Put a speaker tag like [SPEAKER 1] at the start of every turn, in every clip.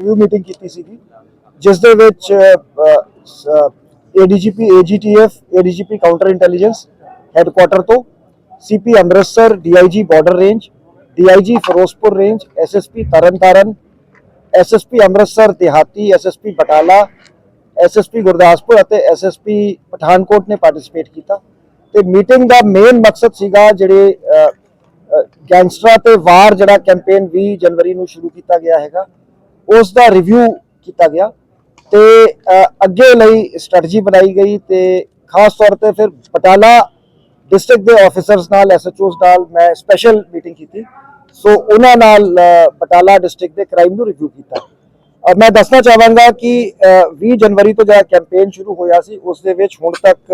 [SPEAKER 1] Review meeting ਕੀਤੀ ਸੀਗੀ, ਜਿਸ ਦੇ ਵਿੱਚ ADGP AGTF ADGP counter intelligence headquarter ਤੋਂ CP Amritsar DIG border range DIG Firozpur range SSP Tarn Taran SSP Amritsar ਦਿਹਾਤੀ ਐਸਐਸਪੀ ਬਟਾਲਾ ਐਸਐਸਪੀ ਗੁਰਦਾਸਪੁਰ ਅਤੇ ਐਸਐਸਪੀ ਪਠਾਨਕੋਟ ਨੇ ਪਾਰਟਿਸਿਪੇਟ ਕੀਤਾ। ਤੇ ਮੀਟਿੰਗ ਦਾ ਮੇਨ ਮਕਸਦ ਸੀਗਾ ਜਿਹੜੇ ਗੈਂਗਸਟਰਾਂ ਤੇ ਵਾਰ ਜਿਹੜਾ ਕੈਂਪੇਨ 20 ਜਨਵਰੀ ਨੂੰ ਸ਼ੁਰੂ ਕੀਤਾ ਗਿਆ ਹੈਗਾ ਉਸ ਦਾ ਰਿਵਿਊ ਕੀਤਾ ਗਿਆ ਤੇ ਅੱਗੇ ਲਈ ਸਟ੍ਰੈਟਜੀ ਬਣਾਈ ਗਈ ਤੇ ਖਾਸ ਤੌਰ ਤੇ ਫਿਰ ਬਟਾਲਾ ਡਿਸਟ੍ਰਿਕਟ ਦੇ ਆਫੀਸਰਸ ਨਾਲ ਐਸਐਚਓਸ ਨਾਲ ਮੈਂ ਸਪੈਸ਼ਲ ਮੀਟਿੰਗ ਕੀਤੀ। ਸੋ ਉਹਨਾਂ ਨਾਲ ਅ, ਬਟਾਲਾ ਡਿਸਟ੍ਰਿਕਟ ਦੇ ਕ੍ਰਾਈਮ ਨੂੰ ਰਿਵਿਊ ਕੀਤਾ। ਔਰ ਮੈਂ ਦੱਸਣਾ ਚਾਹਾਂਗਾ ਕਿ ਅ, 20 ਜਨਵਰੀ ਤੋਂ ਜਿਹੜਾ ਕੈਂਪੇਨ ਸ਼ੁਰੂ ਹੋਇਆ ਸੀ ਉਸ ਦੇ ਵਿੱਚ ਹੁਣ ਤੱਕ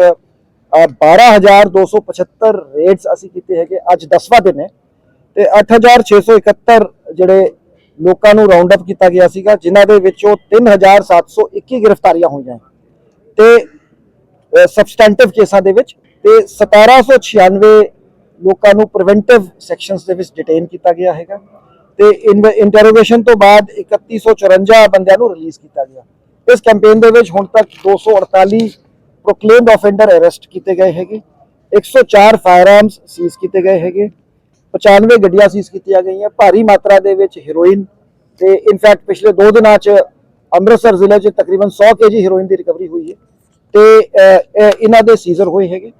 [SPEAKER 1] ਅ, 12275 ਰੇਡਸ ਅਸੀਂ ਕੀਤੇ ਹੈਗੇ ਅੱਜ 10ਵਾਂ ਦਿਨ ਹੈ। ਤੇ 8671 ਜਿਹੜੇ ਲੋਕਾਂ ਨੂੰ ਰਾਉਂਡ ਅਪ ਕੀਤਾ ਗਿਆ ਸੀਗਾ, ਜਿਨ੍ਹਾਂ ਦੇ ਵਿੱਚੋਂ 3721 ਗ੍ਰਿਫਤਾਰੀਆਂ ਹੋਈਆਂ ਤੇ ਸਬਸਟੈਂਟਿਵ ਕੇਸਾਂ ਦੇ ਵਿੱਚ ਤੇ 1796 ਲੋਕਾਂ ਨੂੰ ਪ੍ਰੀਵੈਂਟਿਵ ਸੈਕਸ਼ਨਸ ਦੇ ਵਿੱਚ ਡਿਟੇਨ ਕੀਤਾ ਗਿਆ ਹੈਗਾ। ਤੇ ਇੰਟਰੋਗੇਸ਼ਨ ਤੋਂ ਬਾਅਦ 3154 ਬੰਦਿਆਂ ਨੂੰ ਰਿਲੀਜ਼ ਕੀਤਾ ਗਿਆ। ਇਸ ਕੈਂਪੇਨ ਦੇ ਵਿੱਚ ਹੁਣ ਤੱਕ 248 ਪ੍ਰੋਕਲੇਮਡ ਆਫੈਂਡਰ ਅਰੈਸਟ ਕੀਤੇ ਗਏ ਹੈਗੇ। 104 ਫਾਇਰਆਰਮਸ ਸੀਜ਼ ਕੀਤੇ ਗਏ ਹੈਗੇ। 95 ਗੱਡੀਆਂ ਸੀਜ਼ ਕੀਤੀਆਂ ਗਈਆਂ। ਭਾਰੀ ਮਾਤਰਾ ਦੇ ਵਿੱਚ ਹੀਰੋਇਨ ਤੇ ਇਨਫੈਕਟ ਪਿਛਲੇ 2 ਦਿਨਾਂ 'ਚ ਅੰਮ੍ਰਿਤਸਰ ਜ਼ਿਲ੍ਹੇ 'ਚ ਤਕਰੀਬਨ 100 ਕੇਜੀ ਹੀਰੋਇਨ ਦੀ ਰਿਕਵਰੀ ਹੋਈ ਹੈ। ਤੇ ਇਹਨਾਂ ਦੇ ਸੀਜ਼ਰ ਹੋਏ ਹੈਗੇ।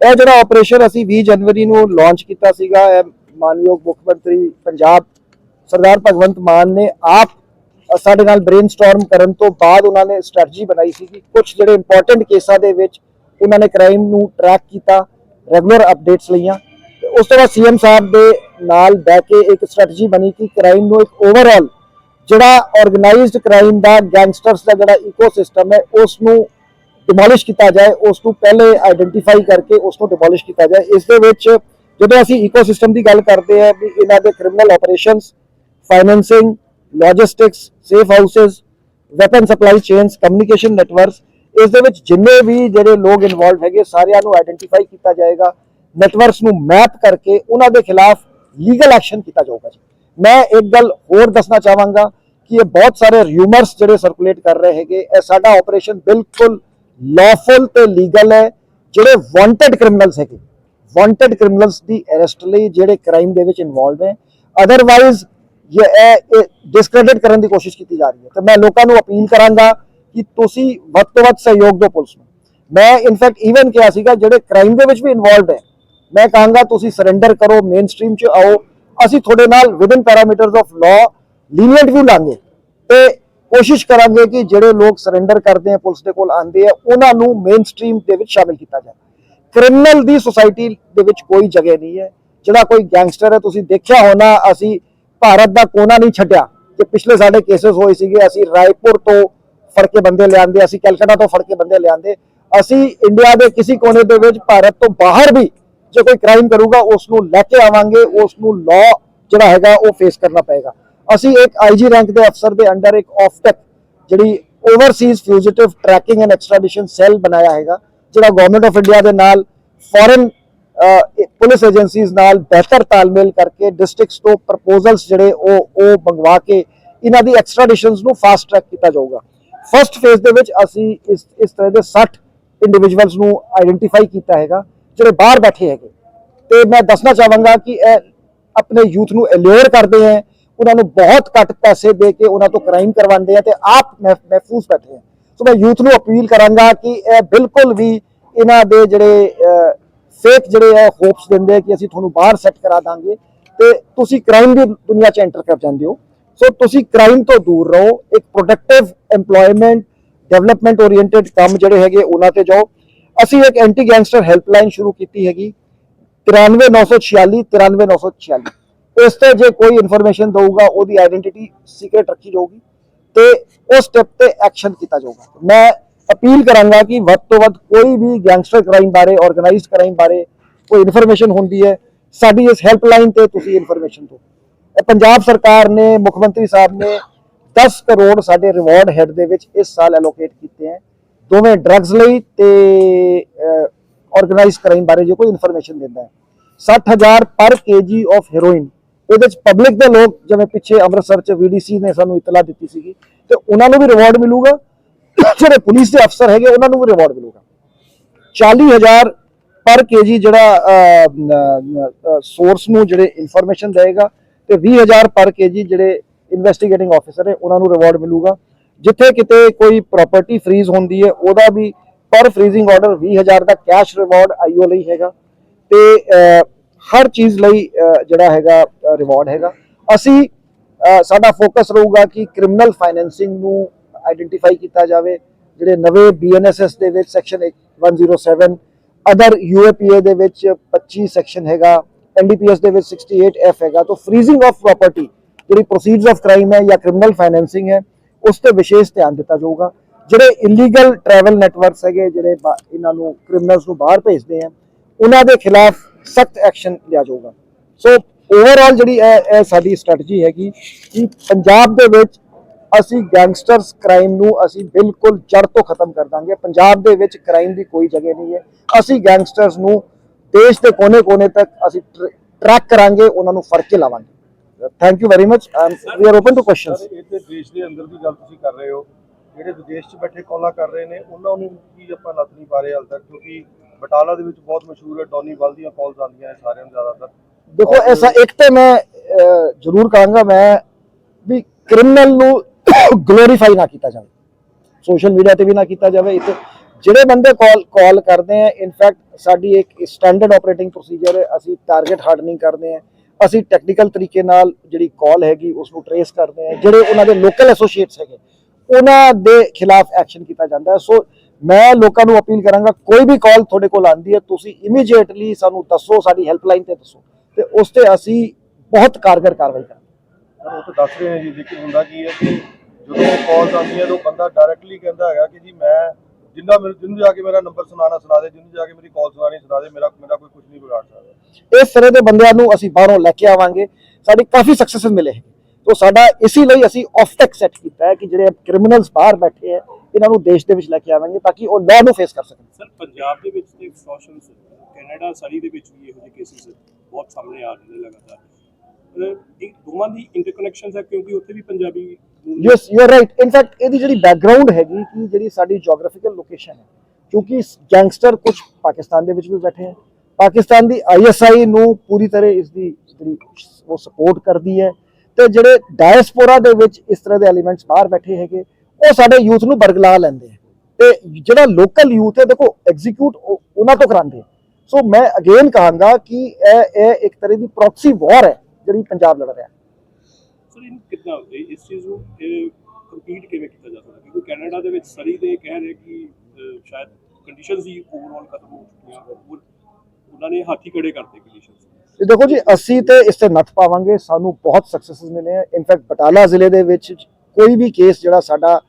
[SPEAKER 1] ਇਹ ਜਿਹੜਾ ਆਪਰੇਸ਼ਨ ਅਸੀਂ 20 ਜਨਵਰੀ ਨੂੰ ਲਾਂਚ ਕੀਤਾ ਸੀਗਾ, ਇਹ ਮਾਨਯੋਗ ਮੁੱਖ ਮੰਤਰੀ ਪੰਜਾਬ ਸਰਦਾਰ ਭਗਵੰਤ ਮਾਨ ਨੇ ਆਪ ਸਾਡੇ ਨਾਲ ਬ੍ਰੇਨਸਟਾਰਮ ਕਰਨ ਤੋਂ ਬਾਅਦ ਉਹਨਾਂ ਨੇ ਸਟ੍ਰੈਟਜੀ ਬਣਾਈ ਸੀ ਕਿ ਕੁਝ ਜਿਹੜੇ ਇੰਪੋਰਟੈਂਟ ਕੇਸਾਂ ਦੇ ਵਿੱਚ ਉਹਨਾਂ ਨੇ ਕ੍ਰਾਈਮ ਨੂੰ ਟਰੈਕ ਕੀਤਾ ਰੈਗੂਲਰ ਅਪਡੇਟਸ ਲਈਆਂ। ਉਸ ਤੋਂ ਬਾਅਦ ਸੀਐਮ ਸਾਹਿਬ ਦੇ ਨਾਲ ਬਹਿ ਕੇ ਇੱਕ ਸਟ੍ਰੈਟਜੀ ਬਣੀ ਕਿ ਕ੍ਰਾਈਮ ਨੂੰ ਇੱਕ ਓਵਰਆਲ ਜਿਹੜਾ ਆਰਗੇਨਾਈਜ਼ਡ ਕ੍ਰਾਈਮ ਦਾ ਗੈਂਗਸਟਰਸ ਦਾ ਜਿਹੜਾ ਇਕੋਸਿਸਟਮ ਹੈ, ਉਸ ਨੂੰ ਡਿਮੋਲਿਸ਼ ਕੀਤਾ ਜਾਏ, ਉਸ ਨੂੰ ਪਹਿਲੇ ਆਇਡੈਂਟੀਫਾਈ ਕਰਕੇ ਉਸ ਨੂੰ ਡਿਮੋਲਿਸ਼ ਕੀਤਾ ਜਾਏ। ਇਸ ਦੇ ਵਿੱਚ ਜਦੋਂ ਅਸੀਂ ਇਕੋਸਿਸਟਮ ਦੀ ਗੱਲ ਕਰਦੇ ਹਾਂ ਵੀ ਇਹਨਾਂ ਦੇ criminal operations financing logistics safe houses weapon supply chains communication networks ਇਸ ਦੇ ਵਿੱਚ ਜਿੰਨੇ ਵੀ ਜਿਹੜੇ ਲੋਕ ਇਨਵੋਲਵ ਹੈਗੇ, ਸਾਰਿਆਂ ਨੂੰ ਆਇਡੈਂਟੀਫਾਈ ਕੀਤਾ ਜਾਏਗਾ। ਨੈਟਵਰਕਸ ਨੂੰ ਮੈਪ ਕਰਕੇ ਉਹਨਾਂ ਦੇ ਖਿਲਾਫ ਲੀਗਲ ਐਕਸ਼ਨ ਕੀਤਾ ਜਾਊਗਾ ਜੀ। ਮੈਂ ਇੱਕ ਗੱਲ ਹੋਰ ਦੱਸਣਾ ਚਾਹਾਂਗਾ ਕਿ ਇਹ ਬਹੁਤ ਸਾਰੇ ਰਿਊਮਰਸ ਜਿਹੜੇ ਸਰਕੂਲੇਟ ਕਰ ਰਹੇ ਹੈਗੇ, ਇਹ ਸਾਡਾ ਆਪਰੇਸ਼ਨ ਬਿਲਕੁਲ ਲawful ਤੇ ਲੀਗਲ ਹੈ, ਜਿਹੜੇ ਵਾਂਟਡ ਕ੍ਰਿਮੀਨਲਸ ਹੈਗੇ। ਵਾਂਟਡ ਕ੍ਰਿਮੀਨਲਸ ਦੀ ਅਰੈਸਟ ਲਈ ਜਿਹੜੇ ਕ੍ਰਾਈਮ ਦੇ ਵਿੱਚ ਇਨਵੋਲਵ ਹੈ। ਅਦਰਵਾਈਜ਼ ਇਹ ਡਿਸਕ੍ਰੈਡਿਟ ਕਰਨ ਦੀ ਕੋਸ਼ਿਸ਼ ਕੀਤੀ ਜਾ ਰਹੀ ਹੈ। ਤੇ ਮੈਂ ਲੋਕਾਂ ਨੂੰ ਅਪੀਲ ਕਰਾਂਗਾ ਕਿ ਤੁਸੀਂ ਵੱਧ ਤੋਂ ਵੱਧ ਸਹਿਯੋਗ ਦਿਓ ਪੁਲਿਸ ਨੂੰ। ਮੈਂ ਇਨਫੈਕਟ ਈਵਨ ਕਿਹਾ ਸੀਗਾ, ਜਿਹੜੇ ਕ੍ਰਾਈਮ ਦੇ ਵਿੱਚ ਵੀ ਇਨਵੋਲਵਡ ਹੈ ਮੈਂ ਕਹਾਂਗਾ ਤੁਸੀਂ ਸਰੈਂਡਰ ਕਰੋ ਮੇਨ ਸਟ੍ਰੀਮ 'ਚ ਆਓ। ਅਸੀਂ ਤੁਹਾਡੇ ਨਾਲ within parameters of law lenient ਵੀ ਲਾਂਗੇ। ਤੇ ਕੋਸ਼ਿਸ਼ ਕਰਾਂਗੇ ਕਿ ਜਿਹੜੇ ਲੋਕ ਸਰੈਂਡਰ ਕਰਦੇ ਆ, ਪੁਲਿਸ ਦੇ ਕੋਲ ਆਉਂਦੇ ਆ, ਉਹਨਾਂ ਨੂੰ ਮੇਨ ਸਟ੍ਰੀਮ ਦੇ ਵਿੱਚ ਸ਼ਾਮਿਲ ਕੀਤਾ ਜਾਵੇ। ਕ੍ਰਿਮੀਨਲ ਦੀ ਸੁਸਾਇਟੀ ਦੇ ਵਿੱਚ ਕੋਈ ਜਗ੍ਹਾ ਨਹੀਂ ਹੈ। ਜਿਹੜਾ ਕੋਈ ਗੈਂਗਸਟਰ ਹੈ, ਤੁਸੀਂ ਦੇਖਿਆ ਹੋਣਾ, ਅਸੀਂ ਭਾਰਤ ਦਾ ਕੋਨਾ ਨਹੀਂ ਛੱਡਿਆ। ਕਿ ਪਿਛਲੇ ਸਾਡੇ ਕੇਸਸ ਹੋਏ ਸੀਗੇ, ਅਸੀਂ ਰਾਏਪੁਰ ਤੋਂ ਫੜ ਕੇ ਬੰਦੇ ਲਿਆਂਦੇ, ਅਸੀਂ ਕਲਕੱਤਾ ਤੋਂ ਫੜ ਕੇ ਬੰਦੇ ਲਿਆਂਦੇ। ਅਸੀਂ ਇੰਡੀਆ ਦੇ ਕਿਸੇ ਕੋਨੇ ਦੇ ਵਿੱਚ ਭਾਰਤ ਤੋਂ ਬਾਹਰ ਵੀ ਜੇ ਕੋਈ ਕ੍ਰਾਈਮ ਕਰੂਗਾ ਉਸ ਨੂੰ ਲੈ ਕੇ ਆਵਾਂਗੇ ਉਸ ਨੂੰ ਲਾਅ ਜਿਹੜਾ ਹੈਗਾ, ਉਹ ਫੇਸ ਕਰਨਾ ਪਏਗਾ। ਅਸੀਂ ਇੱਕ ਆਈਜੀ ਰੈਂਕ ਦੇ ਅਫਸਰ ਦੇ ਅੰਡਰ ਇੱਕ ਆਫਟੈਕ ਜਿਹੜੀ overseas fugitive tracking and extradition cell ਬਣਾਇਆ ਹੈਗਾ, ਜਿਹੜਾ ਗਵਰਨਮੈਂਟ ਆਫ ਇੰਡੀਆ ਦੇ ਨਾਲ ਫੋਰਨ ਪੁਲਿਸ ਏਜੰਸੀਜ਼ ਨਾਲ ਬਿਹਤਰ ਤਾਲਮੇਲ ਕਰਕੇ ਡਿਸਟ੍ਰਿਕਟਸ ਤੋਂ ਪ੍ਰਪੋਜ਼ਲਸ ਜਿਹੜੇ ਉਹ ਉਹ ਮੰਗਵਾ ਕੇ ਇਹਨਾਂ ਦੀ ਐਕਸਟ੍ਰੈਡੀਸ਼ਨਸ ਨੂੰ ਫਾਸਟ ਟਰੈਕ ਕੀਤਾ ਜਾਊਗਾ। ਫਰਸਟ ਫੇਜ਼ ਦੇ ਵਿੱਚ ਅਸੀਂ ਇਸ ਇਸ ਤਰ੍ਹਾਂ ਦੇ 60 ਇੰਡੀਵਿਜੂਅਲਸ ਨੂੰ ਆਈਡੈਂਟੀਫਾਈ ਕੀਤਾ ਹੈਗਾ। ਜਿਹੜੇ ਬਾਹਰ ਬੈਠੇ ਹੈਗੇ। ਤੇ ਮੈਂ ਦੱਸਣਾ ਚਾਹਾਂਗਾ ਕਿ ਇਹ ਆਪਣੇ ਯੂਥ ਨੂੰ ਅਲੇਅਰ ਕਰਦੇ ਹੈ। ਉਹਨਾਂ ਨੂੰ ਬਹੁਤ ਘੱਟ ਪੈਸੇ ਦੇ ਕੇ ਉਹਨਾਂ ਤੋਂ ਕ੍ਰਾਈਮ ਕਰਵਾਉਂਦੇ ਆ ਤੇ ਆਪ ਮਹਿ- ਮਹਿਫੂਜ਼ ਬੈਠੇ ਆ ਸੋ ਮੈਂ ਯੂਥ ਨੂੰ ਅਪੀਲ ਕਰਾਂਗਾ ਕਿ ਇਹ ਬਿਲਕੁਲ ਵੀ ਇਹਨਾਂ ਦੇ ਜਿਹੜੇ ਫੇਕ ਜਿਹੜੇ ਹੈ ਹੋਪਸ ਦਿੰਦੇ ਕਿ ਅਸੀਂ ਤੁਹਾਨੂੰ ਬਾਹਰ ਸੈੱਟ ਕਰਾ ਦਾਂਗੇ। ਤੇ ਤੁਸੀਂ ਕ੍ਰਾਈਮ ਦੀ ਦੁਨੀਆ 'ਚ ਐਂਟਰ ਕਰ ਜਾਂਦੇ ਹੋ। ਸੋ ਤੁਸੀਂ ਕ੍ਰਾਈਮ ਤੋਂ ਦੂਰ ਰਹੋ। ਇੱਕ ਪ੍ਰੋਡਕਟਿਵ EMPLOYMENT ਡਿਵੈਲਪਮੈਂਟ ਓਰੀਐਂਟਡ ਕੰਮ ਜਿਹੜੇ ਹੈਗੇ, ਉਹਨਾਂ ਤੇ ਜਾਓ। ਅਸੀਂ ਇੱਕ ਐਂਟੀ ਗੈਂਗਸਟਰ ਹੈਲਪਲਾਈਨ ਸ਼ੁਰੂ ਕੀਤੀ ਹੈਗੀ। 93946 93946 ਇਸ ਤੇ ਜੇ ਕੋਈ ਇਨਫੋਰਮੇਸ਼ਨ ਦਊਗਾ, ਉਹਦੀ ਆਇਡੈਂਟੀਟੀ ਸੀਕ੍ਰੀਟ ਰੱਖੀ ਜਾਊਗੀ ਤੇ ਉਸ ਸਟੈਪ ਤੇ ਐਕਸ਼ਨ ਕੀਤਾ ਜਾਊਗਾ। ਮੈਂ ਅਪੀਲ ਕਰਾਂਗਾ ਕਿ ਵੱਧ ਤੋਂ ਵੱਧ ਕੋਈ ਵੀ ਗੈਂਗਸਟਰ ਕ੍ਰਾਈਮ ਬਾਰੇ ਆਰਗੇਨਾਈਜ਼ਡ ਕ੍ਰਾਈਮ ਬਾਰੇ ਕੋਈ ਇਨਫੋਰਮੇਸ਼ਨ ਹੁੰਦੀ ਹੈ, ਸਾਡੀ ਇਸ ਹੈਲਪਲਾਈਨ ਤੇ ਤੁਸੀਂ ਇਨਫੋਰਮੇਸ਼ਨ ਦਿਓ। ਪੰਜਾਬ ਸਰਕਾਰ ਨੇ, ਮੁੱਖ ਮੰਤਰੀ ਸਾਹਿਬ ਨੇ 10 ਕਰੋੜ ਸਾਡੇ ਰਿਵਾਰਡ ਹੈਡ ਦੇ ਵਿੱਚ ਇਸ ਸਾਲ ਐਲੋਕੇਟ ਕੀਤੇ ਹੈ। ਦੋਵੇਂ ਡਰੱਗਸ ਲਈ ਤੇ ਆਰਗੇਨਾਈਜ਼ਡ ਕ੍ਰਾਈਮ ਬਾਰੇ ਜੇ ਕੋਈ ਇਨਫੋਰਮੇਸ਼ਨ ਦਿੰਦਾ ਹੈ। 60000 ਪਰ ਕੇਜੀ ਆਫ ਹੈਰੋਇਨ ਇਹਦੇ ਚ ਪਬਲਿਕ ਦੇ ਲੋਕ ਜਿਵੇਂ ਪਿੱਛੇ ਅੰਮ੍ਰਿਤਸਰ ਚ ਵੀਡੀਸੀ ਨੇ ਸਾਨੂੰ ਇਤਲਾਹ ਦਿੱਤੀ ਸੀਗੀ, ਤੇ ਉਹਨਾਂ ਨੂੰ ਵੀ ਰਿਵਾਰਡ ਮਿਲੂਗਾ। ਜਿਹੜੇ ਪੁਲਿਸ ਦੇ ਅਫਸਰ ਹੈਗੇ, ਉਹਨਾਂ ਨੂੰ ਵੀ ਰਿਵਾਰਡ ਮਿਲੂਗਾ। 40000 ਪਰ ਕੇਜੀ ਜਿਹੜਾ ਸੋਰਸ ਨੂੰ ਜਿਹੜੇ ਇਨਫੋਰਮੇਸ਼ਨ ਦੇਗਾ ਤੇ 20000 ਪਰ ਕੇਜੀ ਜਿਹੜੇ ਇਨਵੈਸਟੀਗੇਟਿੰਗ ਆਫੀਸਰ ਹੈ ਉਹਨਾਂ ਨੂੰ ਰਿਵਾਰਡ ਮਿਲੂਗਾ। ਜਿੱਥੇ ਕਿਤੇ ਕੋਈ ਪ੍ਰਾਪਰਟੀ ਫ੍ਰੀਜ਼ ਹੁੰਦੀ ਹੈ, ਉਹਦਾ ਵੀ ਪਰ ਫ੍ਰੀਜ਼ਿੰਗ ਆਰਡਰ 20000 ਦਾ ਕੈਸ਼ ਰਿਵਾਰਡ ਆਈਓ ਲਈ ਹੈਗਾ। ਤੇ ਹਰ ਚੀਜ਼ ਲਈ ਜਿਹੜਾ ਹੈਗਾ ਰਿਵਾਰਡ ਹੈਗਾ। ਅਸੀਂ ਸਾਡਾ ਫੋਕਸ ਰਹੂਗਾ ਕਿ ਕ੍ਰਿਮੀਨਲ ਫਾਈਨੈਂਸਿੰਗ ਨੂੰ ਆਈਡੈਂਟੀਫਾਈ ਕੀਤਾ ਜਾਵੇ, ਜਿਹੜੇ ਨਵੇਂ ਬੀਐਨਐਸਐਸ ਦੇ ਵਿੱਚ ਸੈਕਸ਼ਨ 107 ਅਦਰ ਯੂਏਪੀਏ ਦੇ ਵਿੱਚ 25 ਸੈਕਸ਼ਨ ਹੈਗਾ ਐਨਡੀਪੀਐਸ ਦੇ ਵਿੱਚ 68 ਐਫ ਹੈਗਾ। ਤਾਂ ਫ੍ਰੀਜ਼ਿੰਗ ਆਫ ਪ੍ਰਾਪਰਟੀ ਜਿਹੜੀ ਪ੍ਰੋਸੀਡਸ ਆਫ ਕ੍ਰਾਈਮ ਹੈ ਜਾਂ ਕ੍ਰਿਮੀਨਲ ਫਾਈਨੈਂਸਿੰਗ ਹੈ ਉਸ ਤੇ ਵਿਸ਼ੇਸ਼ ਧਿਆਨ ਦਿੱਤਾ ਜਾਊਗਾ। ਜਿਹੜੇ ਇਲੀਗਲ ਟਰੈਵਲ ਨੈਟਵਰਕਸ ਹੈਗੇ, ਜਿਹੜੇ ਬਾ- ਇਹਨਾਂ ਨੂੰ ਕ੍ਰਿਮੀਨਲਸ ਨੂੰ ਬਾਹਰ ਭੇਜਦੇ ਆ, ਉਹਨਾਂ ਦੇ ਖਿਲਾਫ ਸਖਤ ਐਕਸ਼ਨ ਲਿਆ ਜਾਊਗਾ। ਸੋ ਓਵਰਆਲ ਜਿਹੜੀ ਇਹ ਇਹ ਸਾਡੀ ਸਟ੍ਰੈਟਜੀ ਹੈਗੀ ਕਿ ਪੰਜਾਬ ਦੇ ਵਿੱਚ ਅਸੀਂ ਗੈਂਗਸਟਰਸ ਕ੍ਰਾਈਮ ਨੂੰ ਅਸੀਂ ਬਿਲਕੁਲ ਜੜ ਤੋਂ ਖਤਮ ਕਰ ਦਾਂਗੇ। ਪੰਜਾਬ ਦੇ ਵਿੱਚ ਕ੍ਰਾਈਮ ਦੀ ਕੋਈ ਜਗ੍ਹਾ ਨਹੀਂ ਹੈ। ਅਸੀਂ ਗੈਂਗਸਟਰਸ ਨੂੰ ਦੇਸ਼ ਦੇ ਕੋਨੇ-ਕੋਨੇ ਤੱਕ ਅਸੀਂ ਟਰੈਕ ਕਰਾਂਗੇ, ਉਹਨਾਂ ਨੂੰ ਫੜ ਕੇ ਲਾਵਾਂਗੇ। Thank you very much we are open to questions
[SPEAKER 2] ਇਹ ਤੇ ਦੇਸ਼ ਦੇ ਅੰਦਰ ਦੀ ਗੱਲ ਤੁਸੀਂ ਕਰ ਰਹੇ ਹੋ। ਜਿਹੜੇ ਵਿਦੇਸ਼ 'ਚ ਬੈਠੇ ਕਾਲਾਂ ਕਰ ਰਹੇ ਨੇ ਉਹਨਾਂ ਨੂੰ ਕੀ ਆਪਾਂ ਲੱਤ ਨਹੀਂ ਪਾ ਰਹੇ ਹਾਲ ਤੱਕ? ਕਿਉਂਕਿ ਬਟਾਲਾ ਦੇ ਵਿੱਚ ਬਹੁਤ ਮਸ਼ਹੂਰ ਹੈ ਡੌਨੀ ਵੱਲ ਦੀਆਂ ਕਾਲਸ ਆਉਂਦੀਆਂ ਸਾਰਿਆਂ ਨੂੰ ਜ਼ਿਆਦਾਤਰ।
[SPEAKER 1] ਦੇਖੋ ਐਸਾ ਇੱਕ ਤੇ ਮੈਂ ਜ਼ਰੂਰ ਕਹਾਂਗਾ ਮੈਂ ਵੀ ਕ੍ਰਿਮੀਨਲ ਨੂੰ ਗਲੋਰੀਫਾਈ ਨਾ ਕੀਤਾ ਜਾਵੇ। ਸੋਸ਼ਲ ਮੀਡੀਆ ਤੇ ਵੀ ਨਾ ਕੀਤਾ ਜਾਵੇ। ਇੱਥੇ ਜਿਹੜੇ ਬੰਦੇ ਕਾਲ ਕਾਲ ਕਰਦੇ ਆ ਇਨਫੈਕਟ ਸਾਡੀ ਇੱਕ ਸਟੈਂਡਰਡ ਆਪਰੇਟਿੰਗ ਪ੍ਰੋਸੀਜਰ ਹੈ ਅਸੀਂ ਟਾਰਗੇਟ ਹਾਰਡਨਿੰਗ ਕਰਦੇ ਆ। ਅਸੀਂ ਟੈਕਨੀਕਲ ਤਰੀਕੇ ਨਾਲ ਜਿਹੜੀ ਕਾਲ ਹੈਗੀ ਉਸ ਨੂੰ ਟਰੇਸ ਕਰਦੇ ਆ ਜਿਹੜੇ ਉਹਨਾਂ ਦੇ ਲੋਕਲ ਐਸੋਸੀਏਟਸ ਹੈਗੇ, ਉਹਨਾਂ ਦੇ ਖਿਲਾਫ ਐਕਸ਼ਨ ਕੀਤਾ ਜਾਂਦਾ ਸੋ ਮੈਂ ਲੋਕਾਂ ਨੂੰ ਅਪੀਲ ਕਰਾਂਗਾ, ਕੋਈ ਵੀ ਕਾਲ ਤੁਹਾਡੇ ਕੋਲ ਆਂਦੀ ਹੈ, ਤੁਸੀਂ ਇਮੀਡੀਏਟਲੀ ਸਾਨੂੰ ਦੱਸੋ, ਸਾਡੀ ਹੈਲਪਲਾਈਨ ਤੇ ਦੱਸੋ। ਤੇ ਉਸ ਤੇ ਅਸੀਂ ਬਹੁਤ ਕਾਰਗਰ ਕਾਰਵਾਈ ਕਰਾਂਗੇ।
[SPEAKER 2] ਉਹ ਤਾਂ ਦੱਸ ਰਹੇ ਹੈ ਜੀ, ਲੇਕਿਨ ਹੁੰਦਾ ਕੀ ਹੈ ਕਿ ਜਦੋਂ ਕਾਲਸ ਆਉਂਦੀਆਂ ਤਾਂ ਬੰਦਾ ਡਾਇਰੈਕਟਲੀ ਕਹਿੰਦਾ ਹੈਗਾ ਕਿ ਜੀ, ਮੈਂ ਜਿੰਨਾ ਮੇਰੇ ਜਿਹਨੂੰ ਜਾ ਕੇ ਮੇਰਾ ਨੰਬਰ ਸੁਣਾਣਾ ਸੁਣਾ ਦੇ ਜਿਹਨੂੰ ਜਾ ਕੇ ਮੇਰੀ ਕਾਲ ਸੁਣਾਣੀ ਸੁਣਾ ਦੇ ਮੇਰਾ ਮੇਰਾ ਕੋਈ ਕੁਝ ਨਹੀਂ ਵਿਗਾੜ ਸਕਦਾ।
[SPEAKER 1] ਇਸ ਤਰ੍ਹਾਂ ਦੇ ਬੰਦਿਆਂ ਨੂੰ ਅਸੀਂ ਬਾਹਰੋਂ ਲੈ ਕੇ ਆਵਾਂਗੇ। ਸਾਡੀ ਕਾਫੀ ਸਕਸੈਸ ਮਿਲੇ ਹੈ ਤੋਂ ਸਾਡਾ ਇਸੇ ਲਈ ਅਸੀਂ ਆਫ ਟੈਕ ਸੈੱਟ ਕੀਤਾ ਹੈ ਕਿ ਜਿਹੜੇ ਕ੍ਰਿਮੀਨਲਸ ਬਾਹਰ ਬੈਠੇ ਹੈ ਇਹਨਾਂ ਨੂੰ ਦੇਸ਼ ਦੇ ਵਿੱਚ ਲੈ ਕੇ ਆਵਾਂਗੇ ਤਾਂ ਕਿ ਉਹ ਲਾਅ ਨੂੰ ਫੇਸ ਕਰ ਸਕਣ।
[SPEAKER 3] ਸਰ ਪੰਜਾਬ ਦੇ ਵਿੱਚ ਤੇ ਐਕਸਟੋਰਸ਼ਨਸ ਕੈਨੇਡਾ ਸਰੀ ਦੇ ਵਿੱਚ ਵੀ ਇਹੋ ਜਿਹੇ ਕੇਸਿਸ ਬਹੁਤ ਸਾਹਮਣੇ ਆ ਰਹੇ ਨੇ ਲਗਾਤਾਰ। ਇਹ ਦੋਵਾਂ ਦੀ ਇੰਟਰਕਨੈਕਸ਼ਨਸ ਹੈ ਕਿਉਂਕਿ ਉੱਥੇ ਵੀ Punjabi
[SPEAKER 1] yes you are right in fact ਇਹਦੀ ਜਿਹੜੀ ਬੈਕਗ੍ਰਾਉਂਡ ਹੈਗੀ ਕਿ ਜਿਹੜੀ ਸਾਡੀ ਜੀਓਗ੍ਰਾਫੀਕਲ ਲੋਕੇਸ਼ਨ ਹੈ, ਕਿਉਂਕਿ ਗੈਂਗਸਟਰ ਕੁਝ ਪਾਕਿਸਤਾਨ ਦੇ ਵਿੱਚ ਵੀ ਬੈਠੇ ਹੈ। ਪਾਕਿਸਤਾਨ ਦੀ ਆਈਐਸਆਈ ਨੂੰ ਪੂਰੀ ਤਰ੍ਹਾਂ ਇਸ ਦੀ ਜਿਹੜੀ ਉਹ ਸਪੋਰਟ ਕਰਦੀ ਹੈ। ਤੇ ਜਿਹੜੇ ਡਾਇਸਪੋਰਾ ਦੇ ਵਿੱਚ ਇਸ ਤਰ੍ਹਾਂ ਦੇ ਐਲੀਮੈਂਟਸ ਬਾਹਰ ਬੈਠੇ ਹੈਗੇ, ਉਹ ਸਾਡੇ ਯੂਥ ਨੂੰ ਬਰਗਲਾ ਲੈਂਦੇ ਹੈ। ਤੇ ਜਿਹੜਾ ਲੋਕਲ ਯੂਥ ਹੈ, ਦੇਖੋ ਐਗਜ਼ੀਕਿਊਟ ਉਹਨਾਂ ਤੋਂ ਕਰਾਉਂਦੇ ਸੋ ਮੈਂ ਅਗੇਨ ਕਹਾਂਗਾ ਕਿ ਇਹ ਇਹ ਇੱਕ ਤਰ੍ਹਾਂ ਦੀ ਪ੍ਰੋਕਸੀ ਵਾਰ ਹੈ, ਜਿਹੜੀ ਪੰਜਾਬ ਲੜ ਰਿਹਾ ਹੈ।
[SPEAKER 3] ਸਰ, ਇਹਨੂੰ ਕਿੱਦਾਂ ਇਹ- ਇਸ ਚੀਜ਼ ਨੂੰ ਕੰਪੀਟ ਕਿਵੇਂ ਕੀਤਾ ਜਾ ਸਕਦਾ? ਕਿਉਂਕਿ ਕੈਨੇਡਾ ਦੇ ਵਿੱਚ ਸਰੀ ਦੇ ਕਹਿ ਰਹੇ ਕਿ ਸ਼ਾਇਦ ਕੰਡੀਸ਼ਨਸ ਹੀ ਓਵਰਆਲ ਖਤਮ ਹੋ ਚੁੱਕੀਆਂ ਉਹਨਾਂ ਨੇ ਹਾਥੀ ਖੜੇ ਕਰਤੇ ਕੰਡੀਸ਼ਨਸ
[SPEAKER 1] ਤੇ ਦੇਖੋ ਜੀ, ਅਸੀਂ ਤੇ ਇਸ ਤੇ ਨੱਥ ਪਾਵਾਂਗੇ। ਸਾਨੂੰ ਬਹੁਤ ਸਕਸੈਸਸ ਮਿਲੇ ਆ। ਇਨਫੈਕਟ ਬਟਾਲਾ ਜ਼ਿਲ੍ਹੇ ਦੇ ਵਿੱਚ ਕੋਈ ਵੀ ਕੇਸ ਜਿਹੜਾ ਸਾਡਾ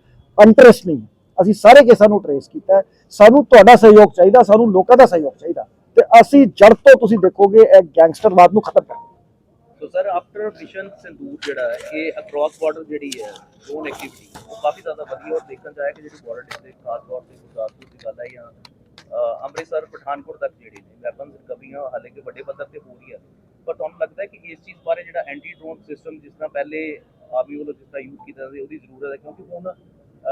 [SPEAKER 1] ਅਨਟਰਸਟ ਨਹੀਂ। ਅਸੀਂ ਸਾਰੇ ਕੇਸਾਂ ਨੂੰ ਟਰੇਸ ਕੀਤਾ। ਸਾਨੂੰ ਤੁਹਾਡਾ ਸਹਿਯੋਗ ਚਾਹੀਦਾ, ਸਾਨੂੰ ਲੋਕਾਂ ਦਾ ਸਹਿਯੋਗ ਚਾਹੀਦਾ। ਤੇ ਅਸੀਂ ਜੜ ਤੋਂ ਤੁਸੀਂ ਦੇਖੋਗੇ, ਇਹ ਗੈਂਗਸਟਰਵਾਦ ਨੂੰ ਖਤਮ ਕਰਾਂਗੇ
[SPEAKER 4] so sir after mission Sindoor ਜਿਹੜਾ ਹੈ ਇਹ ਅਕ੍ਰੋਸ ਬਾਰਡਰ ਜਿਹੜੀ ਹੈ ਡਰੋਨ ਐਕਟੀਵਿਟੀ ਉਹ ਕਾਫੀ ਜ਼ਿਆਦਾ ਵਧੀਆ ਔਰ ਦੇਖਣ ਚ ਆਇਆ ਕਿ ਜਿਹੜੀ ਬਾਰਡਰ ਦੇ ਖਾਸ ਤੌਰ ਤੇ ਗੁਰਦਾਸਪੁਰ ਦੀ ਗੱਲ ਹੈ ਜਾਂ ਅਹ, ਅੰਮ੍ਰਿਤਸਰ ਪਠਾਨਕੋਟ ਤੱਕ ਜਿਹੜੀ ਨੇ ਵੈਪਨਸ ਰਿਕਵਰੀਆਂ ਹਾਲੇ ਕਿ ਵੱਡੇ ਪੱਧਰ ਤੇ ਹੋ ਰਹੀ ਹੈ ਪਰ ਤੁਹਾਨੂੰ ਲੱਗਦਾ ਹੈ ਕਿ ਇਸ ਚੀਜ਼ ਬਾਰੇ ਜਿਹੜਾ ਐਂਟੀ ਡਰੋਨ ਸਿਸਟਮ ਜਿਸ ਤਰ੍ਹਾਂ ਪਹਿਲੇ ਆਰਮੀ ਵੱਲੋਂ ਜਿਸ ਤਰ੍ਹਾਂ ਯੂਜ਼ ਕੀਤਾ ਸੀ ਉਹਦੀ ਜ਼ਰੂਰਤ ਹੈ ਕਿਉਂਕਿ ਹੁਣ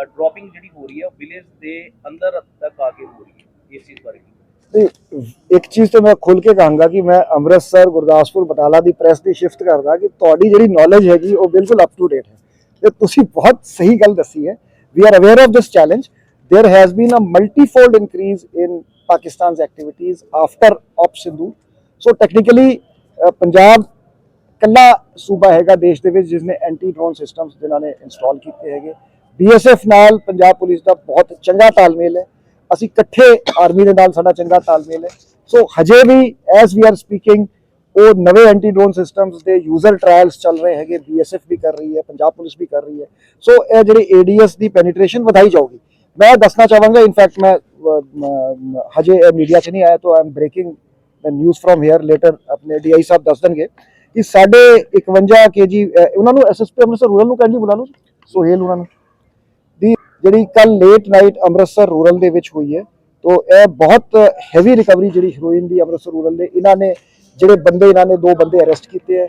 [SPEAKER 4] ਡ੍ਰੌਪਿੰਗ ਜਿਹੜੀ ਹੋ ਰਹੀ ਹੈ ਉਹ ਵਿਲੇਜ ਦੇ ਅੰਦਰ ਤੱਕ ਆ ਕੇ ਹੋ ਰਹੀ ਹੈ ਇਸ ਚੀਜ਼ ਬਾਰੇ ਕੀ
[SPEAKER 1] ਤੇ ਇੱਕ ਚੀਜ਼ ਤੇ ਮੈਂ ਖੁੱਲ ਕੇ ਕਹਾਂਗਾ ਕਿ ਮੈਂ ਅੰਮ੍ਰਿਤਸਰ ਗੁਰਦਾਸਪੁਰ ਬਟਾਲਾ ਦੀ ਪ੍ਰੈਸ ਦੀ ਸ਼ਿਫਟ ਕਰਦਾ ਕਿ ਤੁਹਾਡੀ ਜਿਹੜੀ ਨੌਲੇਜ ਹੈਗੀ ਉਹ ਬਿਲਕੁਲ ਅਪ ਟੂ ਡੇਟ ਹੈ ਤੇ ਤੁਸੀਂ ਬਹੁਤ ਸਹੀ ਗੱਲ ਦੱਸੀ ਹੈ we are aware of this challenge there has been a multifold increase in Pakistan's activities after Op Sindhu. So technically, uh, Punjab ਕੱਲਾ ਸੂਬਾ ਹੈਗਾ ਦੇਸ਼ ਦੇ ਵਿੱਚ ਜਿਸ ਨੇ ਐਂਟੀ ਡਰੋਨ ਸਿਸਟਮਸ ਜਿਨ੍ਹਾਂ ਨੇ ਇੰਸਟਾਲ ਕੀਤੇ ਹੈਗੇ ਬੀਐਸਐਫ ਨਾਲ ਪੰਜਾਬ ਪੁਲਿਸ ਦਾ ਬਹੁਤ ਚੰਗਾ ਤਾਲਮੇਲ ਹੈ ਅਸੀਂ ਇਕੱਠੇ ਆਰਮੀ ਦੇ ਨਾਲ ਸਾਡਾ ਚੰਗਾ ਤਾਲਮੇਲ ਹੈ। ਸੋ ਹਜੇ ਵੀ ਐਸ ਵੀ ਆਰ ਸਪੀਕਿੰਗ ਉਹ ਨਵੇਂ ਐਂਟੀ ਡਰੋਨ ਸਿਸਟਮਸ ਦੇ ਯੂਜ਼ਰ ਟ੍ਰਾਇਲਸ ਚੱਲ ਰਹੇ ਹੈਗੇ ਬੀਐਸਐਫ ਵੀ ਕਰ ਰਹੀ ਹੈ ਪੰਜਾਬ ਪੁਲਿਸ ਵੀ ਕਰ ਰਹੀ ਹੈ। ਸੋ ਇਹ ਜਿਹੜੀ ਏਡੀਐਸ ਦੀ ਪੈਨੀਟ੍ਰੇਸ਼ਨ ਵਧਾਈ ਜਾਊਗੀ। ਮੈਂ ਦੱਸਣਾ ਚਾਹਾਂਗਾ ਇਨਫੈਕਟ ਮੈਂ ਅਹ, ਮ, ਹਜੇ ਮੀਡੀਆ 'ਚ ਨਹੀਂ ਆਇਆ ਤਾਂ I am breaking news from here later ਆਪਣੇ ਡੀਆਈ ਸਾਹਿਬ ਦੱਸ ਦੇਣਗੇ ਕਿ ਸਾਡੇ 51 ਕੇਜੀ ਉਹਨਾਂ ਨੂੰ ਐਸਐਸਪੀ ਅੰਮ੍ਰਿਤਸਰ ਰੂਰਲ ਨੂੰ ਕਹਿੰਦੀ ਬੁਲਾ ਲਓ ਸੋਹੇਲ ਉਹਨਾਂ ਨੂੰ। ਜਿਹੜੀ ਕੱਲ ਲੇਟ ਨਾਈਟ ਅੰਮ੍ਰਿਤਸਰ ਰੂਰਲ ਦੇ ਵਿੱਚ ਹੋਈ ਹੈ, ਤੋਂ ਇਹ ਬਹੁਤ ਹੈਵੀ ਰਿਕਵਰੀ ਜਿਹੜੀ ਹੀਰੋਇਨ ਦੀ ਅੰਮ੍ਰਿਤਸਰ ਰੂਰਲ ਦੇ, ਇਹਨਾਂ ਨੇ ਜਿਹੜੇ ਬੰਦੇ, ਇਹਨਾਂ ਨੇ ਦੋ ਬੰਦੇ ਅਰੈਸਟ ਕੀਤੇ ਹੈ।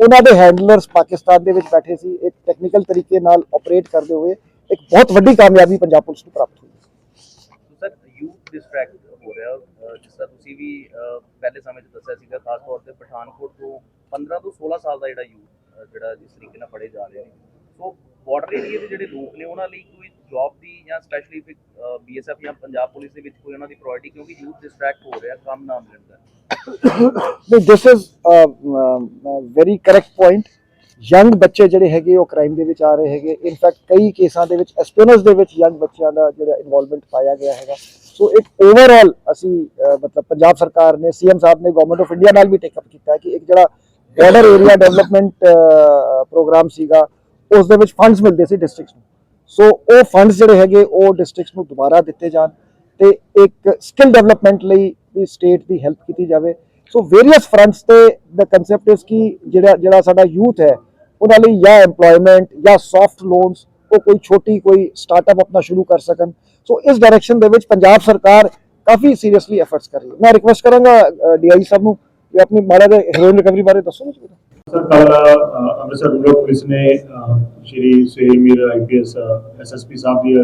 [SPEAKER 1] ਉਹਨਾਂ ਦੇ ਹੈਂਡਲਰਸ ਪਾਕਿਸਤਾਨ ਦੇ ਵਿੱਚ ਬੈਠੇ ਸੀ, ਇੱਕ ਟੈਕਨੀਕਲ ਤਰੀਕੇ ਨਾਲ ਆਪਰੇਟ ਕਰਦੇ ਹੋਏ, ਇੱਕ ਬਹੁਤ ਵੱਡੀ ਕਾਮਯਾਬੀ ਪੰਜਾਬ ਪੁਲਿਸ ਨੂੰ ਪ੍ਰਾਪਤ ਹੋਈ।
[SPEAKER 4] ਸਰ ਯੂਥ ਡਿਸਟਰੈਕਟ ਹੋ ਰਿਹਾ ਜਿਸ ਤਰ੍ਹਾਂ ਤੁਸੀਂ ਵੀ, ਅਹ, ਪਹਿਲੇ ਸਮੇਂ 'ਚ ਦੱਸਿਆ ਸੀਗਾ, ਖਾਸ ਤੌਰ ਤੇ ਪਠਾਨਕੋਟ ਤੋਂ 15 ਤੋਂ 16 ਸਾਲ ਦਾ ਜਿਹੜਾ ਯੂਥ ਜਿਹੜਾ ਜਿਸ ਤਰੀਕੇ ਨਾਲ ਫੜੇ ਜਾ ਰਹੇ ਨੇ। ਸੋ ਬਾਰਡਰ ਏਰੀਆ ਦੇ ਜਿਹੜੇ ਲੋਕ ਨੇ, ਉਹਨਾਂ ਲਈ ਕੋਈ ਜੌਬ ਦੀ ਜਾਂ ਸਪੈਸ਼ਲੀ ਬੀਐਸਐਫ ਜਾਂ ਪੰਜਾਬ ਪੁਲਿਸ ਦੇ ਵਿੱਚ ਕੋਈ ਉਹਨਾਂ ਦੀ ਪ੍ਰਾਇੋਰਟੀ ਕਿਉਂਕਿ ਯੂਥ ਡਿਸਟਰੈਕਟ ਹੋ ਰਿਹਾ, ਕੰਮ ਨਾ ਮਿਲਣ ਦਾ।
[SPEAKER 1] ਨਹੀਂ this is very correct point young ਬੱਚੇ ਜਿਹੜੇ ਹੈਗੇ, ਉਹ ਕ੍ਰਾਈਮ ਦੇ ਵਿੱਚ ਆ ਰਹੇ ਹੈਗੇ। ਇਨਫੈਕਟ ਕਈ ਕੇਸਾਂ ਦੇ ਵਿੱਚ ਐਸਪੀਐਨਐਸ ਦੇ ਵਿੱਚ ਯੰਗ ਬੱਚਿਆਂ ਦਾ ਜਿਹੜਾ ਇਨਵੋਲਵਮੈਂਟ ਪਾਇਆ ਗਿਆ ਹੈਗਾ। ਸੋ ਇੱਕ ਓਵਰਆਲ ਅਸੀਂ ਮਤਲਬ ਪੰਜਾਬ ਸਰਕਾਰ ਨੇ ਸੀਐਮ ਸਾਹਿਬ ਨੇ ਗਵਰਨਮੈਂਟ ਆਫ ਇੰਡੀਆ ਨਾਲ ਵੀ ਟੇਕ ਅਪ ਕੀਤਾ ਕਿ ਇੱਕ ਜਿਹੜਾ ਬਾਰਡਰ ਏਰੀਆ ਡਿਵੈਲਪਮੈਂਟ ਪ੍ਰੋਗਰਾਮ ਸੀਗਾ ਉਸ ਦੇ ਵਿੱਚ ਫੰਡਸ ਮਿਲਦੇ ਸੀ ਡਿਸਟ੍ਰਿਕਟਸ ਨੂੰ। ਸੋ ਉਹ ਫੰਡਸ ਜਿਹੜੇ ਹੈਗੇ, ਉਹ ਡਿਸਟ੍ਰਿਕਟਸ ਨੂੰ ਦੁਬਾਰਾ ਦਿੱਤੇ ਜਾਣ ਤੇ ਇੱਕ ਸਕਿੱਲ ਡਿਵੈਲਪਮੈਂਟ ਲਈ ਵੀ ਸਟੇਟ ਦੀ ਹੈਲਪ ਕੀਤੀ ਜਾਵੇ। ਸੋ ਵੇਰੀਅਸ ਫਰੰਟਸ ਤੇ ਦਾ ਕਨਸੈਪਟ ਇਸ ਕਿ ਜਿਹੜਾ ਜਿਹੜਾ ਸਾਡਾ ਯੂਥ ਹੈ, ਉਹਨਾਂ ਲਈ ਜਾਂ EMPLOYMENT ਜਾਂ ਸੌਫਟ ਲੋਨਸ ਉਹ ਕੋਈ ਛੋਟੀ, ਕੋਈ ਸਟਾਰਟਅਪ ਆਪਣਾ ਸ਼ੁਰੂ ਕਰ ਸਕਣ। ਸੋ ਇਸ ਡਾਇਰੈਕਸ਼ਨ ਦੇ ਵਿੱਚ ਪੰਜਾਬ ਸਰਕਾਰ ਕਾਫੀ ਸੀਰੀਅਸਲੀ ਐਫਰਟਸ ਕਰ ਰਹੀ ਹੈ। ਮੈਂ ਰਿਕਵੈਸਟ ਕਰਾਂਗਾ ਡੀਆਈ ਸਾਹਿਬ ਨੂੰ ਕਿ ਆਪਣੀ ਮਾੜਾ ਜਿਹਾ ਹੈਰੋਇਨ ਰਿਕਵਰੀ ਬਾਰੇ ਦੱਸੋ ਜੀ।
[SPEAKER 5] ਸਰ ਕੱਲ ਅੰਮ੍ਰਿਤਸਰ ਰੂਰਲ ਪੁਲਿਸ ਨੇ ਸ਼੍ਰੀ ਸੁਹੇਲ ਮੀਰ ਆਈਪੀਐਸ ਐਸਐਸਪੀ ਸਾਹਿਬ ਦੀ,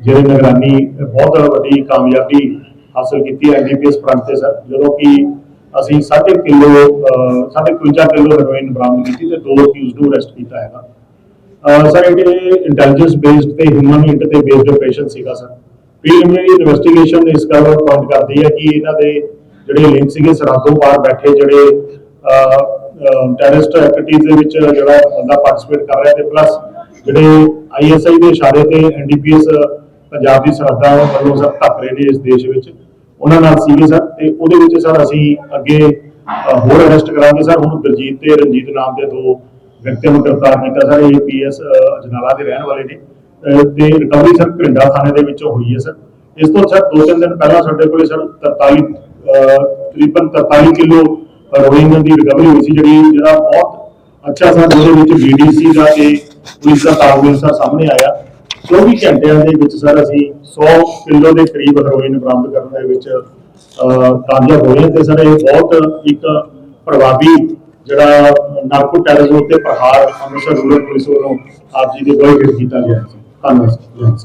[SPEAKER 5] ਜਿਹੜੇ ਨਿਗਰਾਨੀ, ਬਹੁਤ ਵੱਡੀ ਕਾਮਯਾਬੀ ਹਾਸਲ ਕੀਤੀ ਹੈ ਐਨਡੀਪੀਐਸ ਫਰੰਟ ਤੇ, ਸਰ। ਜਦੋਂ ਕਿ ਅਸੀਂ 7.5 ਕਿਲੋ 55 ਕਿਲੋ ਹੈਰੋਇਨ ਬਰਾਮਦ ਕੀਤੀ ਤੇ ਦੋ ਅਕਿਊਜ਼ਡ ਨੂੰ ਅਰੈਸਟ ਕੀਤਾ ਹੈਗਾ। ਅਹ ਸਰ, ਇਹ ਇੰਟੈਲੀਜੈਂਸ ਬੇਸਡ ਤੇ ਹਿਊਮਨ ਇੰਟ ਤੇ ਬੇਸਡ ਆਪਰੇਸ਼ਨ ਸੀਗਾ, ਸਰ। ਪ੍ਰੀਲਿਮਿਨਰੀ ਇਨਵੈਸਟੀਗੇਸ਼ਨ ਇਸ ਗੱਲ ਪੁਆਇੰਟ ਕਰਦੀ ਹੈ ਕਿ ਇਹਨਾਂ ਦੇ ਜਿਹੜੇ ਲਿੰਕ ਸੀਗੇ ਸਰਹੱਦੋਂ ਪਾਰ ਬੈਠੇ ਜਿਹੜੇ ਟੈਰਰਿਸਟ ਐਕਟੀਵਿਟੀਜ਼ ਦੇ ਵਿੱਚ ਜਿਹੜਾ ਬੰਦਾ ਪਾਰਟਿਸਿਪੇਟ ਕਰ ਰਿਹਾ ਤੇ ਪਲੱਸ ਜਿਹੜੇ ਆਈਐਸਆਈ ਦੇ ਇਸ਼ਾਰੇ ਤੇ ਐਨਡੀਪੀਐਸ ਪੰਜਾਬ ਦੀ ਸਰਹੱਦਾਂ ਵੱਲੋਂ ਸਰ ਧੱਕ ਰਹੇ ਨੇ ਇਸ ਦੇਸ਼ ਵਿੱਚ। ਉਹਨਾਂ ਨਾਲ ਸੀਗੇ ਸਰ ਤੇ ਉਹਦੇ ਵਿੱਚ ਸਰ ਅਸੀਂ ਅੱਗੇ ਹੋਰ ਅਰੈਸਟ ਕਰਾਂਗੇ ਸਰ। ਹੁਣ ਦਲਜੀਤ ਤੇ ਰਣਜੀਤ ਨਾਮ ਦੇ ਦੋ ਵਿਅਕਤੀਆਂ ਨੂੰ ਗ੍ਰਿਫਤਾਰ ਕੀਤਾ ਸਰ। ਇਹ ਪੀਐਸ ਅਜਨਾਲਾ ਦੇ ਰਹਿਣ ਵਾਲੇ ਨੇ। ਤੇ ਰਿਕਵਰੀ ਸਰ ਪਿੰਡਾ ਥਾਣੇ ਦੇ ਵਿੱਚੋਂ ਹੋਈ ਹੈ ਸਰ। ਇਸ ਤੋਂ ਸਰ ਦੋ ਤਿੰਨ ਦਿਨ ਪਹਿਲਾਂ ਸਾਡੇ ਕੋਲੇ ਸਰ 43 ਤਕਰੀਬਨ 43 ਕਿਲੋ ਰੋਇੰਗ ਦੀ ਰਿਕਵਰੀ ਹੋਈ ਸੀ ਜਿਹੜੀ ਜਿਹੜਾ ਬਹੁਤ ਅੱਛਾ ਸਰ ਜਿਹਦੇ ਵਿੱਚ ਬੀਡੀਸੀ ਦਾ ਤੇ ਪੁਲਿਸ ਦਾ ਤਾਲਮੇਲ ਸਰ ਸਾਹਮਣੇ ਆਇਆ। 24 ਘੰਟਿਆਂ ਦੇ ਵਿੱਚ ਸਰ ਅਸੀਂ 100 ਕਿਲੋ ਦੇ ਕਰੀਬ ਹੈਰੋਇਨ ਬਰਾਮਦ ਕਰਨ ਦੇ ਵਿੱਚ ਕਾਮਯਾਬ ਹੋਏ ਹਾਂ ਤੇ ਸਰ ਇਹ ਬਹੁਤ ਇੱਕ ਪ੍ਰਭਾਵੀ ਜਿਹੜਾ ਨਾਰਕੋ ਟੈਰਰਿਜ਼ਮ ਉੱਤੇ ਪ੍ਰਹਾਰ ਅੰਮ੍ਰਿਤਸਰ ਰੂਰਲ ਪੁਲਿਸ ਵੱਲੋਂ ਆਪ ਜੀ ਦੇ ਗਵਾਹੀ ਕੀਤਾ ਗਿਆ ਸੀ। ਧੰਨਵਾਦ